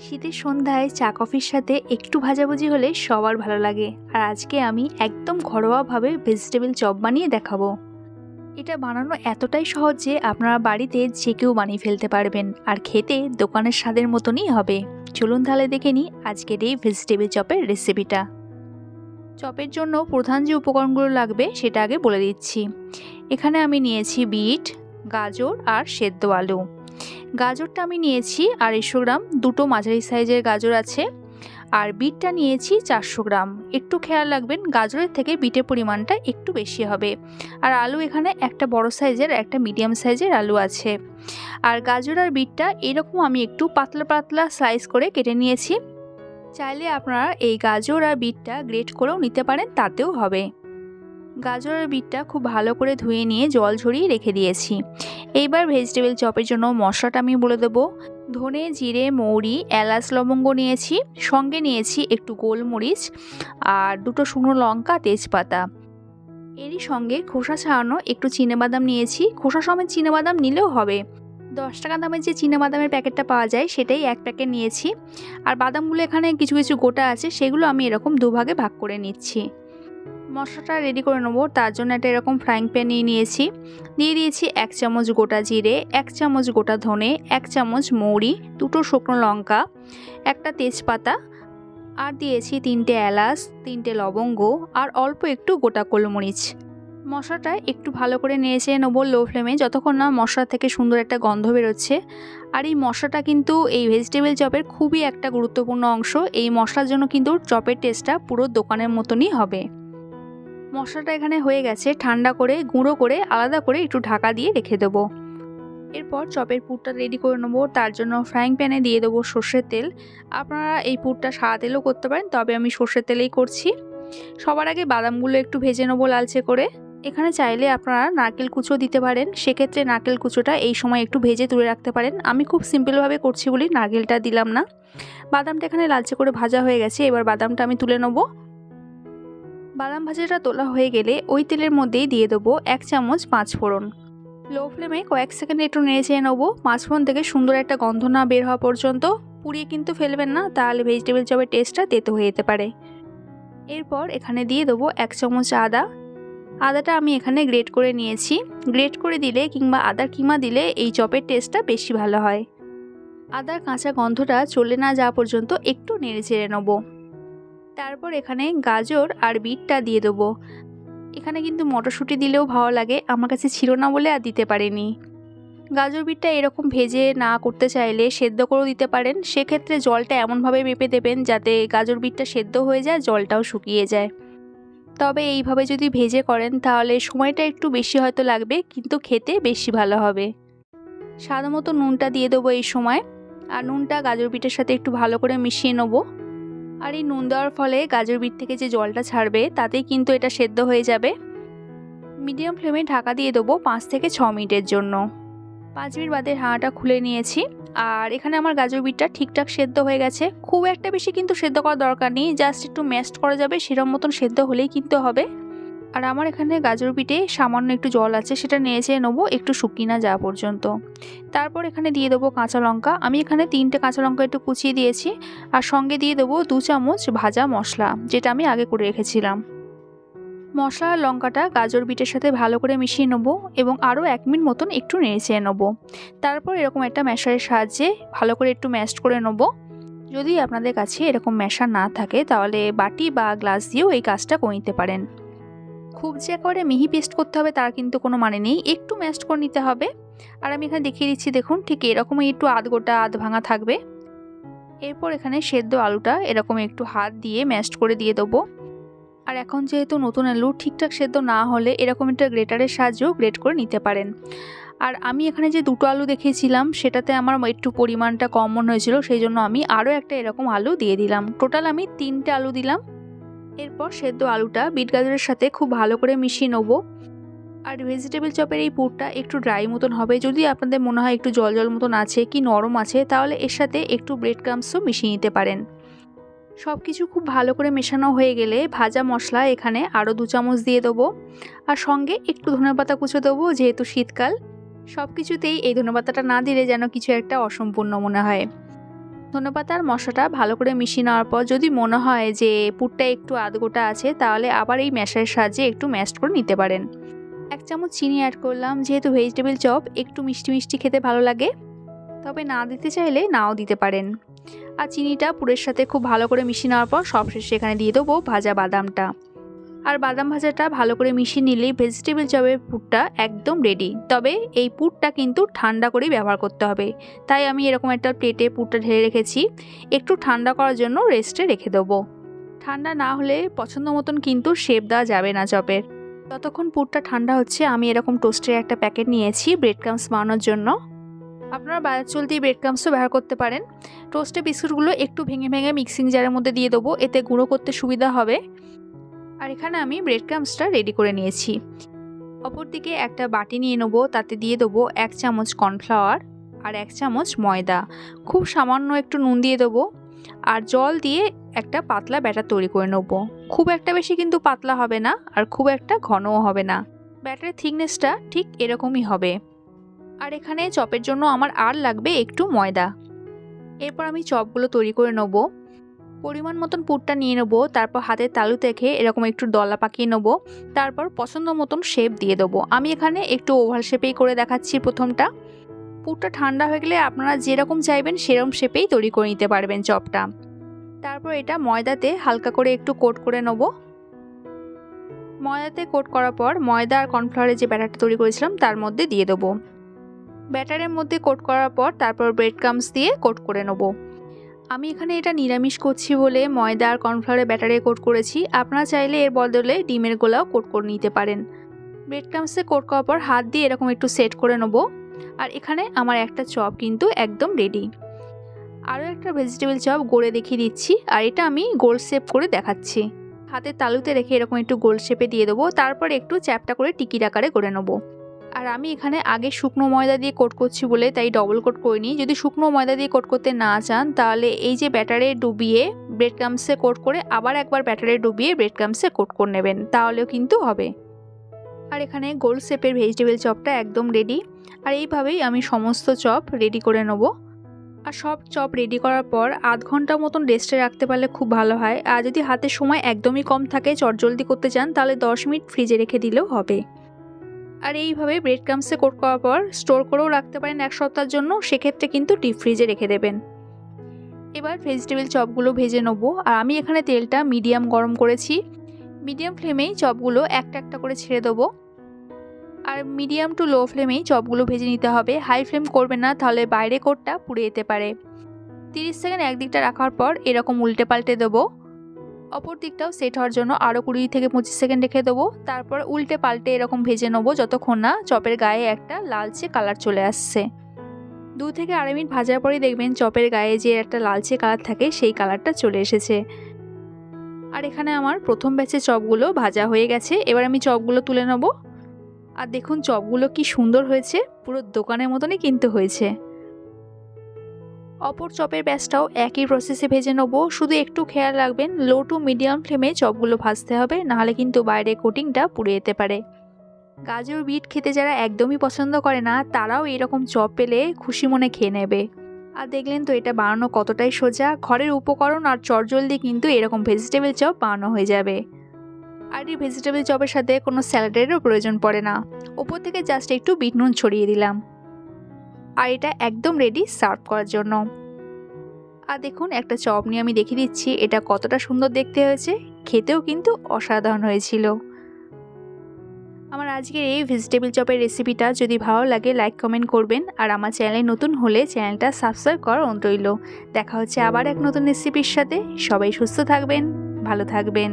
শীতের সন্ধ্যায় চা কফির সাথে একটু ভাজাভুজি হলে সবার ভালো লাগে। আর আজকে আমি একদম ঘরোয়াভাবে ভেজিটেবল চপ বানিয়ে দেখাবো। এটা বানানো এতটাই সহজ যে আপনারা বাড়িতে যে কেউ বানিয়ে ফেলতে পারবেন। আর খেতে দোকানের স্বাদের মতনই হবে। চলুন তাহলে দেখে নিই আজকের এই ভেজিটেবল চপের রেসিপিটা চপের জন্য প্রধান যে উপকরণগুলো লাগবে সেটা আগে বলে দিচ্ছি। এখানে আমি নিয়েছি বিট, গাজর আর সেদ্ধ আলু। গাজরটা আমি নিয়েছি আড়াইশো গ্রাম, দুটো মাঝারি সাইজের গাজর আছে। আর বিটটা নিয়েছি চারশো গ্রাম। একটু খেয়াল রাখবেন, গাজরের থেকে বিটের পরিমাণটা একটু বেশি হবে। আর আলু এখানে একটা বড় সাইজের, একটা মিডিয়াম সাইজের আলু আছে। আর গাজর আর বিটটা এরকম আমি একটু পাতলা পাতলা স্লাইস করে কেটে নিয়েছি। চাইলে আপনারা এই গাজর আর বিটটা গ্রেট করেও নিতে পারেন, তাতেও হবে। গাজর আর বিটটা খুব ভালো করে ধুয়ে নিয়ে জল ঝরিয়ে রেখে দিয়েছি। এইবার ভেজিটেবল চপের জন্য মশলাটা আমি বলে দেবো। ধনে, জিরে, মৌরি, এলাচ, লবঙ্গ নিয়েছি। সঙ্গে নিয়েছি একটু গোলমরিচ আর দুটো শুকনো লঙ্কা, তেজপাতা। এরই সঙ্গে খোসা ছাড়ানো একটু বাদাম নিয়েছি। খোসা সমেত বাদাম নিলেও হবে। দশ টাকা দামের যে বাদামের প্যাকেটটা পাওয়া যায়, সেটাই এক প্যাকেট নিয়েছি। আর বাদামগুলো এখানে কিছু কিছু গোটা আছে, সেগুলো আমি এরকম দুভাগে ভাগ করে নিচ্ছি। মশলাটা রেডি করে নেব। তার জন্য একটা এরকম ফ্রাইং প্যান নিয়ে নিয়েছি। দিয়ে দিয়েছি এক চামচ গোটা জিরে, এক চামচ গোটা ধনে, এক চামচ মৌরি, দুটো শুকনো লঙ্কা, একটা তেজপাতা আর দিয়েছি তিনটে এলাচ, তিনটে লবঙ্গ আর অল্প একটু গোটা গোলমরিচ। মশলাটা একটু ভালো করে নেড়েছে নেব লো ফ্লেমে যতক্ষণ না মশলা থেকে সুন্দর একটা গন্ধ বেরোচ্ছে। আর এই মশলাটা কিন্তু এই ভেজিটেবল চপের খুবই একটা গুরুত্বপূর্ণ অংশ। এই মশলার জন্য কিন্তু চপের টেস্টটা পুরো দোকানের মতনই হবে। মশলাটা এখানে হয়ে গেছে, ঠান্ডা করে, গুঁড়ো করে, আলাদা করে একটু ঢাকা দিয়ে রেখে দেবো। এরপর চপের পুরটা রেডি করে নেব, তার জন্য ফ্রাইং প্যানে দিয়ে দেবো সর্ষের তেল। আপনারা এই পুরটা সাদা তেলও করতে পারেন, তবে আমি সর্ষের তেলেই করছি। সবার আগে বাদামগুলো একটু ভেজে নেব লালচে করে। এখানে চাইলে আপনারা নারকেল কুচো দিতে পারেন, সেক্ষেত্রে নারকেল কুচোটা এই সময় একটু ভেজে তুলে রাখতে পারেন। আমি খুব সিম্পলভাবে করছি বলি নারকেলটা দিলাম না। বাদামটা এখানে লালচে করে ভাজা হয়ে গেছে, এবার বাদামটা আমি তুলে নেব। বাদাম ভাজাটা তোলা হয়ে গেলে ওই তেলের মধ্যেই দিয়ে দেবো এক চামচ পাঁচ ফোড়ন। লো ফ্লেমে কয়েক সেকেন্ড একটু নেড়ে চেয়ে নেব। পাঁচ ফোড়ন থেকে সুন্দর একটা গন্ধ না বের হওয়া পর্যন্ত পুড়িয়ে কিন্তু ফেলবেন না, তাহলে ভেজিটেবল চপের টেস্টটা তেতো হয়ে যেতে পারে। এরপর এখানে দিয়ে দেবো এক চামচ আদা। আদাটা আমি এখানে গ্রেট করে নিয়েছি। গ্রেট করে দিলে কিংবা আদার কিমা দিলে এই চপের টেস্টটা বেশি ভালো হয়। আদার কাঁচা গন্ধটা চলে না যাওয়া পর্যন্ত একটু নেড়ে চেড়ে নেব। তারপর এখানে গাজর আর বিটটা দিয়ে দেবো। এখানে কিন্তু মটরশুঁটি দিলেও ভালো লাগে, আমার কাছে ছিল না বলে আর দিতে পারিনি। গাজর বিটটা এরকম ভেজে না করতে চাইলে সেদ্ধ করেও দিতে পারেন, সেক্ষেত্রে জলটা এমনভাবে মেপে দেবেন যাতে গাজর বিটটা সেদ্ধ হয়ে যায়, জলটাও শুকিয়ে যায়। তবে এইভাবে যদি ভেজে করেন, তাহলে সময়টা একটু বেশি হয়তো লাগবে, কিন্তু খেতে বেশি ভালো হবে। স্বাদ নুনটা দিয়ে দেবো এই সময়। আর নুনটা গাজর বিটের সাথে একটু ভালো করে মিশিয়ে নেব। আর এই নুন দেওয়ার ফলে গাজর বিট থেকে যে জলটা ছাড়বে, তাতেই কিন্তু এটা সেদ্ধ হয়ে যাবে। মিডিয়াম ফ্লেমে ঢাকা দিয়ে দেবো পাঁচ থেকে ছ মিনিটের জন্য। পাঁচ মিনিট বাদে হাঁটা খুলে নিয়েছি। আর এখানে আমার গাজর বিটটা ঠিকঠাক সেদ্ধ হয়ে গেছে। খুব একটা বেশি কিন্তু সেদ্ধ করার দরকার নেই, জাস্ট একটু ম্যাস্ট করা যাবে, সেরম মতন সেদ্ধ হলেই কিন্তু হবে। আর আমার এখানে গাজর পিঠে সামান্য একটু জল আছে, সেটা নিয়ে নিয়েছে নেব, একটু শুকিয়ে না যাওয়া পর্যন্ত। তারপর এখানে দিয়ে দেবো কাঁচা লঙ্কা। আমি এখানে তিনটে কাঁচা লঙ্কা একটু কুচিয়ে দিয়েছি, আর সঙ্গে দিয়ে দেবো দু চামচ ভাজা মশলা, যেটা আমি আগে করে রেখেছিলাম। মশলা আর লঙ্কাটা গাজর বিটের সাথে ভালো করে মিশিয়ে নেব, এবং আরও এক মিনিট মতন একটু নেড়ে নেব। তারপর এরকম একটা ম্যাশারের সাহায্যে ভালো করে একটু ম্যাশ করে নেব। যদি আপনাদের কাছে এরকম ম্যাশার না থাকে, তাহলে বাটি বা গ্লাস দিয়েও এই কাজটা করে নিতে পারেন। খুব যে একেবারে মিহি পেস্ট করতে হবে তার কিন্তু কোনো মানে নেই। একটু ম্যাস্ট করে নিতে হবে। আর আমি এখানে দেখিয়ে দিচ্ছি, দেখুন, ঠিক এরকমই একটু আধ গোটা, আধ ভাঙা থাকবে। এরপর এখানে সেদ্ধ আলুটা এরকম একটু হাত দিয়ে ম্যাস্ট করে দিয়ে দেবো। আর এখন যেহেতু নতুন আলু ঠিকঠাক সেদ্ধ না হলে এরকম একটা গ্রেটারের সাহায্যেও গ্রেট করে নিতে পারেন। আর আমি এখানে যে দুটো আলু দেখিয়েছিলাম, সেটাতে আমার একটু পরিমাণটা কম মনে হয়েছিল, সেই জন্য আমি আরও একটা এরকম আলু দিয়ে দিলাম। টোটাল আমি তিনটে আলু দিলাম। এরপর সেদ্ধ আলুটা বিট গাজরের সাথে খুব ভালো করে মিশিয়ে নেব। আর ভেজিটেবল চপের এই পুরটা একটু ড্রাই মতন হবে। যদি আপনাদের মনে হয় একটু জল জল মতন আছে কি নরম আছে, তাহলে এর সাথে একটু ব্রেড ক্রামসও মিশিয়ে নিতে পারেন। সব কিছু খুব ভালো করে মেশানো হয়ে গেলে ভাজা মশলা এখানে আরও দু চামচ দিয়ে দেবো। আর সঙ্গে একটু ধনেপাতা কুচো দেবো যেহেতু শীতকাল। সব কিছুতেই এই ধনেপাতাটা না দিলে যেন কিছু একটা অসম্পূর্ণ মনে হয়। ধনেপাতা আর মশলাটা ভালো করে মিশিয়ে নেওয়ার পর যদি মনে হয় যে পুরটা একটু আধগোটা আছে, তাহলে আবার এই ম্যাশারের সাহায্যে একটু ম্যাশ করে নিতে পারেন। এক চামচ চিনি অ্যাড করলাম, যেহেতু ভেজিটেবল চপ একটু মিষ্টি মিষ্টি খেতে ভালো লাগে। তবে না দিতে চাইলে নাও দিতে পারেন। আর চিনিটা পুরের সাথে খুব ভালো করে মিশিয়ে নেওয়ার পর সবশেষে এখানে দিয়ে দেবো ভাজা বাদামটা। আর বাদাম ভাজাটা ভালো করে মিশিয়ে নিলেই ভেজিটেবল চপের পুরটা একদম রেডি তবে এই পুরটা কিন্তু ঠান্ডা করেই ব্যবহার করতে হবে। তাই আমি এরকম একটা প্লেটে পুরটা ঢেলে রেখেছি। একটু ঠান্ডা করার জন্য রেস্টে রেখে দেবো। ঠান্ডা না হলে পছন্দ মতন কিন্তু শেপ দেওয়া যাবে না চপের। ততক্ষণ পুরটা ঠান্ডা হচ্ছে, আমি এরকম টোস্টের একটা প্যাকেট নিয়েছি ব্রেড ক্রামস বানানোর জন্য। আপনারা বাজার চলতি ব্রেড ক্রামসও ব্যবহার করতে পারেন। টোস্টে বিস্কুটগুলো একটু ভেঙে ভেঙে মিক্সিং জারের মধ্যে দিয়ে দেবো, এতে গুঁড়ো করতে সুবিধা হবে। আর এখানে আমি ব্রেড ক্রামসটা রেডি করে নিয়েছি। অপরদিকে একটা বাটি নিয়ে নেব, তাতে দিয়ে দেবো এক চামচ কর্নফ্লাওয়ার আর এক চামচ ময়দা। খুব সামান্য একটু নুন দিয়ে দেবো আর জল দিয়ে একটা পাতলা ব্যাটার তৈরি করে নেব। খুব একটা বেশি কিন্তু পাতলা হবে না আর খুব একটা ঘনও হবে না। ব্যাটারের থিকনেসটা ঠিক এরকমই হবে। আর এখানে চপের জন্য আমার আর লাগবে একটু ময়দা। এরপর আমি চপগুলো তৈরি করে নেব। পরিমাণ মতন পুরটা নিয়ে নেব, তারপর হাতের তালু থেকে এরকম একটু দলা পাকিয়ে নেব, তারপর পছন্দ মতন শেপ দিয়ে দেবো। আমি এখানে একটু ওভাল শেপেই করে দেখাচ্ছি প্রথমটা। পুরটা ঠান্ডা হয়ে গেলে আপনারা যেরকম চাইবেন সেরকম শেপেই তৈরি করে নিতে পারবেন চপটা। তারপর এটা ময়দাতে হালকা করে একটু কোট করে নেব। ময়দাতে কোট করার পর ময়দা আর কর্নফ্লাওয়ারের যে ব্যাটারটা তৈরি করেছিলাম, তার মধ্যে দিয়ে দেবো। ব্যাটারের মধ্যে কোট করার পর তারপর ব্রেড ক্রামস দিয়ে কোট করে নেব। আমি এখানে এটা নিরামিষ করছি বলে ময়দা আর কর্নফ্লাওয়ারের ব্যাটারে কোট করেছি। আপনারা চাইলে এর বদলে ডিমের গোলাও কোট করে নিতে পারেন। ব্রেড ক্রামসে কোট করার পর হাত দিয়ে এরকম একটু সেট করে নেব। আর এখানে আমার একটা চপ কিন্তু একদম রেডি আরও একটা ভেজিটেবল চপ গড়ে দেখিয়ে দিচ্ছি। আর এটা আমি গোল শেপ করে দেখাচ্ছি। হাতের তালুতে রেখে এরকম একটু গোল শেপে দিয়ে দেবো। তারপর একটু চ্যাপটা করে টিকির আকারে করে নেব। আর আমি এখানে আগে শুকনো ময়দা দিয়ে কোট করছি বলে তাই ডবল কোট করিনি। যদি শুকনো ময়দা দিয়ে কোট করতে না চান, তাহলে এই যে ব্যাটারে ডুবিয়ে ব্রেড ক্রামসে কোট করে আবার একবার ব্যাটারে ডুবিয়ে ব্রেড ক্রামসে কোট করে নেবেন, তাহলেও কিন্তু হবে। আর এখানে গোল শেপের ভেজিটেবল চপটা একদম রেডি আর এইভাবেই আমি সমস্ত চপ রেডি করে নেব। আর সব চপ রেডি করার পর আধ ঘণ্টা মতন রেস্টে রাখতে পারলে খুব ভালো হয়। আর যদি হাতে সময় একদমই কম থাকে, চটজলদি করতে চান, তাহলে দশ মিনিট ফ্রিজে রেখে দিলেও হবে। আর এইভাবে ব্রেড ক্রামসে কোট করার পর স্টোর করেও রাখতে পারেন এক সপ্তাহের জন্য, সেক্ষেত্রে কিন্তু ডিপ ফ্রিজে রেখে দেবেন। এবার ভেজিটেবল চপগুলো ভেজে নেব, আর আমি এখানে তেলটা মিডিয়াম গরম করেছি। মিডিয়াম ফ্লেমেই চপগুলো একটা একটা করে ছেড়ে দেবো। আর মিডিয়াম টু লো ফ্লেমেই চপগুলো ভেজে নিতে হবে। হাই ফ্লেম করবে না, তাহলে বাইরে কোটটা পুড়ে যেতে পারে। তিরিশ সেকেন্ড একদিকটা রাখার পর এরকম উল্টে পাল্টে দেবো। অপর দিকটাও সেট হওয়ার জন্য আরও কুড়ি থেকে পঁচিশ সেকেন্ড রেখে দেবো। তারপর উল্টে পাল্টে এরকম ভেজে নেব যতক্ষণ না চপের গায়ে একটা লালচে কালার চলে আসছে। দু থেকে আড়াই মিনিট ভাজার পরেই দেখবেন চপের গায়ে যে একটা লালচে কালার থাকে সেই কালারটা চলে এসেছে। আর এখানে আমার প্রথম ব্যাচে চপগুলো ভাজা হয়ে গেছে। এবার আমি চপগুলো তুলে নেব। আর দেখুন চপগুলো কি সুন্দর হয়েছে। পুরো দোকানের মতনই কিন্তু হয়েছে। অপর চপের ব্যাসটাও একই প্রসেসে ভেজে নেব। শুধু একটু খেয়াল রাখবেন লো টু মিডিয়াম ফ্লেমে চপগুলো ভাজতে হবে, নাহলে কিন্তু বাইরে কোটিংটা পুড়ে যেতে পারে। গাজর, বিট খেতে যারা একদমই পছন্দ করে না, তারাও এরকম চপ পেলে খুশি মনে খেয়ে নেবে। আর দেখলেন তো এটা বানানো কতটাই সোজা। ঘরের উপকরণ আর চটজলদি কিন্তু এরকম ভেজিটেবল চপ বানানো হয়ে যাবে। আর এই ভেজিটেবল চপের সাথে কোনো স্যালাডেরও প্রয়োজন পড়ে না। ওপর থেকে জাস্ট একটু বিট নুন ছড়িয়ে দিলাম। আর এটা একদম রেডি সার্ভ করার জন্য। আর দেখুন, একটা চপ নিয়ে আমি দেখিয়ে দিচ্ছি, এটা কতটা সুন্দর দেখতে হয়েছে। খেতেও কিন্তু অসাধারণ হয়েছিল। আমার আজকের এই ভেজিটেবল চপের রেসিপিটা যদি ভালো লাগে লাইক কমেন্ট করবেন। আর আমার চ্যানেলে নতুন হলে চ্যানেলটা সাবস্ক্রাইব করার রইল। দেখা হচ্ছে আবার এক নতুন রেসিপির সাথে। সবাই সুস্থ থাকবেন, ভালো থাকবেন।